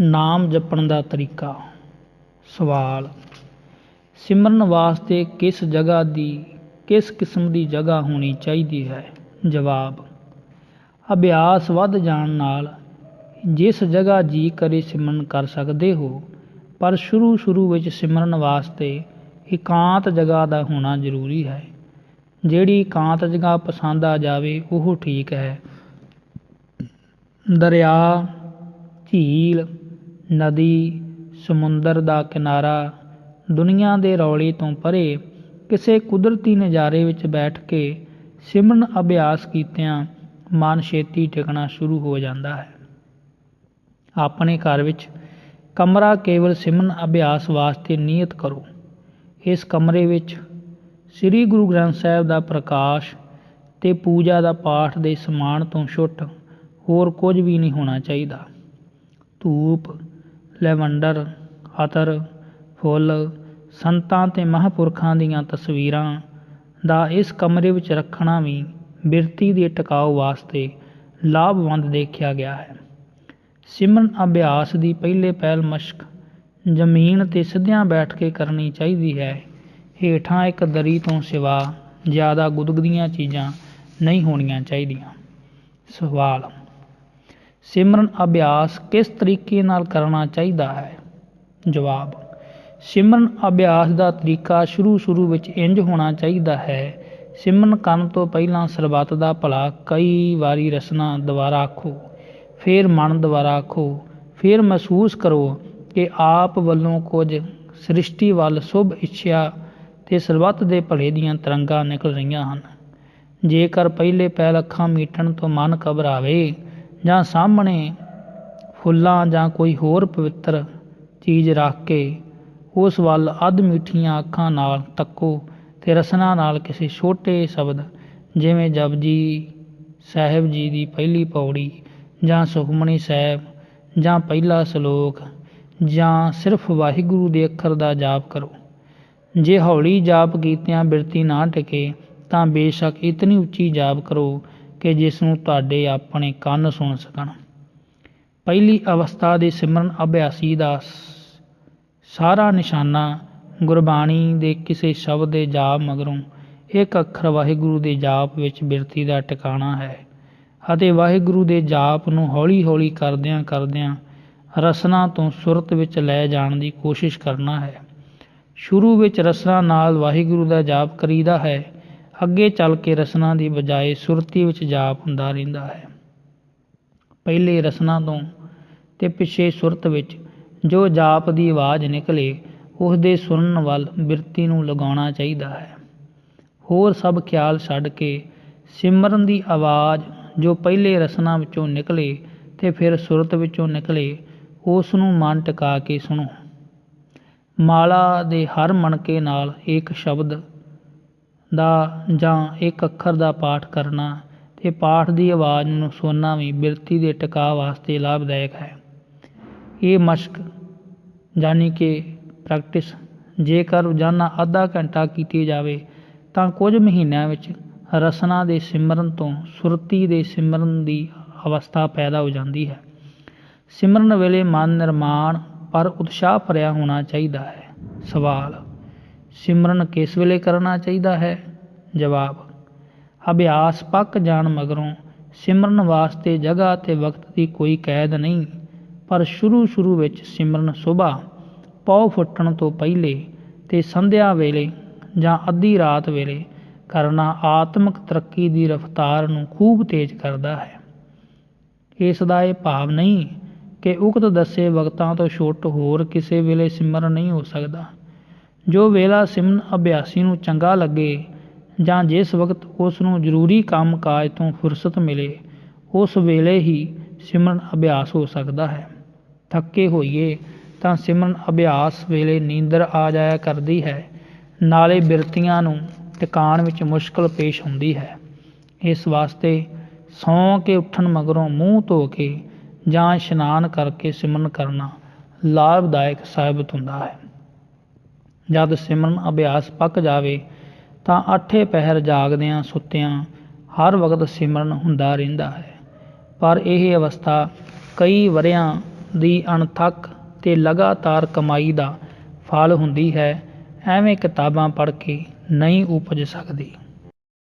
ਨਾਮ ਜਪਣ ਦਾ ਤਰੀਕਾ। ਸਵਾਲ, ਸਿਮਰਨ ਵਾਸਤੇ ਕਿਸ ਜਗ੍ਹਾ ਦੀ, ਕਿਸ ਕਿਸਮ ਦੀ ਜਗ੍ਹਾ ਹੋਣੀ ਚਾਹੀਦੀ ਹੈ? ਜਵਾਬ, ਅਭਿਆਸ ਵੱਧ ਜਾਣ ਨਾਲ ਜਿਸ ਜਗ੍ਹਾ ਜੀ ਕਰੇ ਸਿਮਰਨ ਕਰ ਸਕਦੇ ਹੋ, ਪਰ ਸ਼ੁਰੂ ਸ਼ੁਰੂ ਵਿੱਚ ਸਿਮਰਨ ਵਾਸਤੇ ਇਕਾਂਤ ਜਗ੍ਹਾ ਦਾ ਹੋਣਾ ਜ਼ਰੂਰੀ ਹੈ। ਜਿਹੜੀ ਇਕਾਂਤ ਜਗ੍ਹਾ ਪਸੰਦ ਆ ਜਾਵੇ, ਉਹ ਠੀਕ ਹੈ। ਦਰਿਆ, ਝੀਲ ਨਦੀ, ਸਮੁੰਦਰ ਦਾ ਕਿਨਾਰਾ, ਦੁਨੀਆ ਦੇ ਰੌਲੇ ਤੋਂ ਪਰੇ ਕਿਸੇ ਕੁਦਰਤੀ ਨਜ਼ਾਰੇ ਵਿੱਚ ਬੈਠ ਕੇ ਸਿਮਰਨ ਅਭਿਆਸ ਕੀਤਿਆਂ ਮਨ ਛੇਤੀ ਟਿਕਣਾ ਸ਼ੁਰੂ ਹੋ ਜਾਂਦਾ ਹੈ। ਆਪਣੇ ਘਰ ਵਿੱਚ ਕਮਰਾ ਕੇਵਲ ਸਿਮਰਨ ਅਭਿਆਸ ਵਾਸਤੇ ਨਿਯਤ ਕਰੋ। ਇਸ ਕਮਰੇ ਵਿੱਚ ਸ੍ਰੀ ਗੁਰੂ ਗ੍ਰੰਥ ਸਾਹਿਬ ਦਾ ਪ੍ਰਕਾਸ਼ ਤੇ ਪੂਜਾ ਦਾ ਪਾਠ ਦੇ ਸਮਾਨ ਤੋਂ ਛੁੱਟ ਹੋਰ ਕੁਝ ਵੀ ਨਹੀਂ ਹੋਣਾ ਚਾਹੀਦਾ। ਧੂਪ ਲੈਵੰਡਰ, ਅਤਰ, ਫੁੱਲ, ਸੰਤਾਂ ਅਤੇ ਮਹਾਂਪੁਰਖਾਂ ਦੀਆਂ ਤਸਵੀਰਾਂ ਦਾ ਇਸ ਕਮਰੇ ਵਿੱਚ ਰੱਖਣਾ ਵੀ ਬਿਰਤੀ ਦੇ ਟਿਕਾਓ ਵਾਸਤੇ ਲਾਭਵੰਦ ਦੇਖਿਆ ਗਿਆ ਹੈ। ਸਿਮਰਨ ਅਭਿਆਸ ਦੀ ਪਹਿਲੇ ਪਹਿਲ ਮਸ਼ਕ ਜ਼ਮੀਨ ਤੇ ਸਿੱਧਿਆਂ ਬੈਠ ਕੇ ਕਰਨੀ ਚਾਹੀਦੀ ਹੈ। ਹੇਠਾਂ ਇੱਕ ਦਰੀ ਤੋਂ ਸਿਵਾ ਜ਼ਿਆਦਾ ਗੁਦਗਦੀਆਂ ਚੀਜ਼ਾਂ ਨਹੀਂ ਹੋਣੀਆਂ ਚਾਹੀਦੀਆਂ। ਸਵਾਲ ਸਿਮਰਨ ਅਭਿਆਸ ਕਿਸ ਤਰੀਕੇ ਨਾਲ ਕਰਨਾ ਚਾਹੀਦਾ ਹੈ? ਜਵਾਬ, ਸਿਮਰਨ ਅਭਿਆਸ ਦਾ ਤਰੀਕਾ ਸ਼ੁਰੂ ਸ਼ੁਰੂ ਵਿੱਚ ਇੰਜ ਹੋਣਾ ਚਾਹੀਦਾ ਹੈ। ਸਿਮਰਨ ਕਰਨ ਤੋਂ ਪਹਿਲਾਂ ਸਰਬੱਤ ਦਾ ਭਲਾ ਕਈ ਵਾਰੀ ਰਸਨਾ ਦੁਬਾਰਾ ਆਖੋ, ਫਿਰ ਮਨ ਦੁਬਾਰਾ ਆਖੋ, ਫਿਰ ਮਹਿਸੂਸ ਕਰੋ ਕਿ ਆਪ ਵੱਲੋਂ ਕੁਝ ਸ੍ਰਿਸ਼ਟੀ ਵੱਲ ਸ਼ੁਭ ਇੱਛਾ ਤੇ ਸਰਬੱਤ ਦੇ ਭਲੇ ਦੀਆਂ ਤਰੰਗਾਂ ਨਿਕਲ ਰਹੀਆਂ ਹਨ। ਜੇਕਰ ਪਹਿਲੇ ਪਹਿਲ ਅੱਖਾਂ ਮੀਟਣ ਤੋਂ ਮਨ ਘਬਰਾਵੇ ਜਾਂ ਸਾਹਮਣੇ ਫੁੱਲਾਂ ਜਾਂ ਕੋਈ ਹੋਰ ਪਵਿੱਤਰ ਚੀਜ਼ ਰੱਖ ਕੇ ਉਸ ਵੱਲ ਅੱਧ ਮਿੱਠੀਆਂ ਅੱਖਾਂ ਨਾਲ ਤੱਕੋ ਅਤੇ ਰਸਨਾ ਨਾਲ ਕਿਸੇ ਛੋਟੇ ਸ਼ਬਦ, ਜਿਵੇਂ ਜਪਜੀ ਸਾਹਿਬ ਜੀ ਦੀ ਪਹਿਲੀ ਪੌੜੀ ਜਾਂ ਸੁਖਮਨੀ ਸਾਹਿਬ ਜਾਂ ਪਹਿਲਾ ਸ਼ਲੋਕ ਜਾਂ ਸਿਰਫ ਵਾਹਿਗੁਰੂ ਦੇ ਅੱਖਰ ਦਾ ਜਾਪ ਕਰੋ। ਜੇ ਹੌਲੀ ਜਾਪ ਕੀਤਿਆਂ ਬਿਰਤੀ ਨਾ ਟਿਕੇ ਤਾਂ ਬੇਸ਼ੱਕ ਇਤਨੀ ਉੱਚੀ ਜਾਪ ਕਰੋ ਕਿ ਜਿਸ ਨੂੰ ਤੁਹਾਡੇ ਆਪਣੇ ਕੰਨ ਸੁਣ ਸਕਣ। ਪਹਿਲੀ ਅਵਸਥਾ ਦੇ ਸਿਮਰਨ ਅਭਿਆਸੀ ਦਾ ਸਾਰਾ ਨਿਸ਼ਾਨਾ ਗੁਰਬਾਣੀ ਦੇ ਕਿਸੇ ਸ਼ਬਦ ਦੇ ਜਾਪ ਮਗਰੋਂ ਇੱਕ ਅੱਖਰ ਵਾਹਿਗੁਰੂ ਦੇ ਜਾਪ ਵਿੱਚ ਬਿਰਤੀ ਦਾ ਟਿਕਾਣਾ ਹੈ ਅਤੇ ਵਾਹਿਗੁਰੂ ਦੇ ਜਾਪ ਨੂੰ ਹੌਲੀ-ਹੌਲੀ ਕਰਦਿਆਂ ਕਰਦਿਆਂ ਰਸਨਾ ਤੋਂ ਸੁਰਤ ਵਿੱਚ ਲੈ ਜਾਣ ਦੀ ਕੋਸ਼ਿਸ਼ ਕਰਨਾ ਹੈ। ਸ਼ੁਰੂ ਵਿੱਚ ਰਸਨਾ ਨਾਲ ਵਾਹਿਗੁਰੂ ਦਾ ਜਾਪ ਕਰੀਦਾ ਹੈ ਅੱਗੇ ਚੱਲ ਕੇ ਰਸਨਾ ਦੀ ਬਜਾਏ ਸੁਰਤੀ ਵਿੱਚ ਜਾਪ ਹੁੰਦਾ ਰਹਿੰਦਾ ਹੈ। ਪਹਿਲੇ ਰਸਨਾ ਤੋਂ ਤੇ ਪਿੱਛੇ ਸੁਰਤ ਵਿੱਚ ਜੋ ਜਾਪ ਦੀ ਆਵਾਜ਼ ਨਿਕਲੇ ਉਸ ਦੇ ਸੁਣਨ ਵੱਲ ਬਿਰਤੀ ਨੂੰ ਲਗਾਉਣਾ ਚਾਹੀਦਾ ਹੈ। ਹੋਰ ਸਭ ਖਿਆਲ ਛੱਡ ਕੇ ਸਿਮਰਨ ਦੀ ਆਵਾਜ਼ ਜੋ ਪਹਿਲੇ ਰਸਨਾ ਵਿੱਚੋਂ ਨਿਕਲੇ ਤੇ ਫਿਰ ਸੁਰਤ ਵਿੱਚੋਂ ਨਿਕਲੇ ਉਸ ਨੂੰ ਮਨ ਟਿਕਾ ਕੇ ਸੁਣੋ। ਮਾਲਾ ਦੇ ਹਰ ਮਣਕੇ ਨਾਲ ਇੱਕ ਸ਼ਬਦ ਦਾ ਜਾਂ ਇੱਕ ਅੱਖਰ ਦਾ ਪਾਠ ਕਰਨਾ ਅਤੇ ਪਾਠ ਦੀ ਆਵਾਜ਼ ਨੂੰ ਸੁਣਨਾ ਵੀ ਬਿਰਤੀ ਦੇ ਟਿਕਾਅ ਵਾਸਤੇ ਲਾਭਦਾਇਕ ਹੈ। ਇਹ ਮਸ਼ਕ ਜਾਨੀ ਕਿ ਪ੍ਰੈਕਟਿਸ, ਜੇਕਰ ਰੋਜ਼ਾਨਾ ਅੱਧਾ ਘੰਟਾ ਕੀਤੀ ਜਾਵੇ, ਤਾਂ ਕੁਝ ਮਹੀਨਿਆਂ ਵਿੱਚ ਰਸਨਾ ਦੇ ਸਿਮਰਨ ਤੋਂ ਸੁਰਤੀ ਦੇ ਸਿਮਰਨ ਦੀ ਅਵਸਥਾ ਪੈਦਾ ਹੋ ਜਾਂਦੀ ਹੈ। ਸਿਮਰਨ ਵੇਲੇ ਮਨ ਨਿਰਮਾਣ ਪਰ ਉਤਸ਼ਾਹ ਭਰਿਆ ਹੋਣਾ ਚਾਹੀਦਾ ਹੈ। ਸਵਾਲ ਸਿਮਰਨ ਕਿਸ ਵੇਲੇ ਕਰਨਾ ਚਾਹੀਦਾ ਹੈ? ਜਵਾਬ, ਅਭਿਆਸ ਪੱਕ ਜਾਣ ਮਗਰੋਂ ਸਿਮਰਨ ਵਾਸਤੇ ਜਗ੍ਹਾ ਤੇ ਵਕਤ ਦੀ ਕੋਈ ਕੈਦ ਨਹੀਂ, ਪਰ ਸ਼ੁਰੂ ਸ਼ੁਰੂ ਵਿੱਚ ਸਿਮਰਨ ਸੁਬਾ, ਪੌ ਫੁੱਟਣ ਤੋਂ ਪਹਿਲੇ ਤੇ ਸੰਧਿਆ ਵੇਲੇ ਜਾਂ ਅੱਧੀ ਰਾਤ ਵੇਲੇ ਕਰਨਾ ਆਤਮਿਕ ਤਰੱਕੀ ਦੀ ਰਫ਼ਤਾਰ ਨੂੰ ਖੂਬ ਤੇਜ਼ ਕਰਦਾ ਹੈ। ਇਸ ਦਾ ਇਹ ਭਾਵ ਨਹੀਂ ਕਿ ਉਕਤ ਦੱਸੇ ਵਕਤਾਂ ਤੋਂ ਛੁੱਟ ਹੋਰ ਕਿਸੇ ਵੇਲੇ ਸਿਮਰਨ ਨਹੀਂ ਹੋ ਸਕਦਾ। ਜੋ ਵੇਲਾ ਸਿਮਰਨ ਅਭਿਆਸੀ ਨੂੰ ਚੰਗਾ ਲੱਗੇ ਜਾਂ ਜਿਸ ਵਕਤ ਉਸ ਨੂੰ ਜ਼ਰੂਰੀ ਕੰਮ ਕਾਜ ਤੋਂ ਫੁਰਸਤ ਮਿਲੇ, ਉਸ ਵੇਲੇ ਹੀ ਸਿਮਰਨ ਅਭਿਆਸ ਹੋ ਸਕਦਾ ਹੈ। ਥੱਕੇ ਹੋਈਏ ਤਾਂ ਸਿਮਰਨ ਅਭਿਆਸ ਵੇਲੇ ਨੀਂਦਰ ਆ ਜਾਇਆ ਕਰਦੀ ਹੈ। ਨਾਲੇ ਬਿਰਤੀਆਂ ਨੂੰ ਟਿਕਾਣ ਵਿੱਚ ਮੁਸ਼ਕਲ ਪੇਸ਼ ਹੁੰਦੀ ਹੈ। ਇਸ ਵਾਸਤੇ ਸੌਂ ਕੇ ਉੱਠਣ ਮਗਰੋਂ ਮੂੰਹ ਧੋ ਕੇ ਜਾਂ ਇਸ਼ਨਾਨ ਕਰਕੇ ਸਿਮਰਨ ਕਰਨਾ ਲਾਭਦਾਇਕ ਸਾਬਤ ਹੁੰਦਾ ਹੈ। ਜਦ ਸਿਮਰਨ ਅਭਿਆਸ ਪੱਕ ਜਾਵੇ ਤਾਂ ਅੱਠੇ ਪਹਿਰ ਜਾਗਦਿਆਂ ਸੁੱਤਿਆਂ ਹਰ ਵਕਤ ਸਿਮਰਨ ਹੁੰਦਾ ਰਹਿੰਦਾ ਹੈ। ਪਰ ਇਹ ਅਵਸਥਾ ਕਈ ਵਰਿਆਂ ਦੀ ਅਣਥੱਕ ਤੇ ਲਗਾਤਾਰ ਕਮਾਈ ਦਾ ਫਲ ਹੁੰਦੀ ਹੈ, ਐਵੇਂ ਕਿਤਾਬਾਂ ਪੜ੍ਹ ਕੇ ਨਹੀਂ ਉਪਜ ਸਕਦੀ।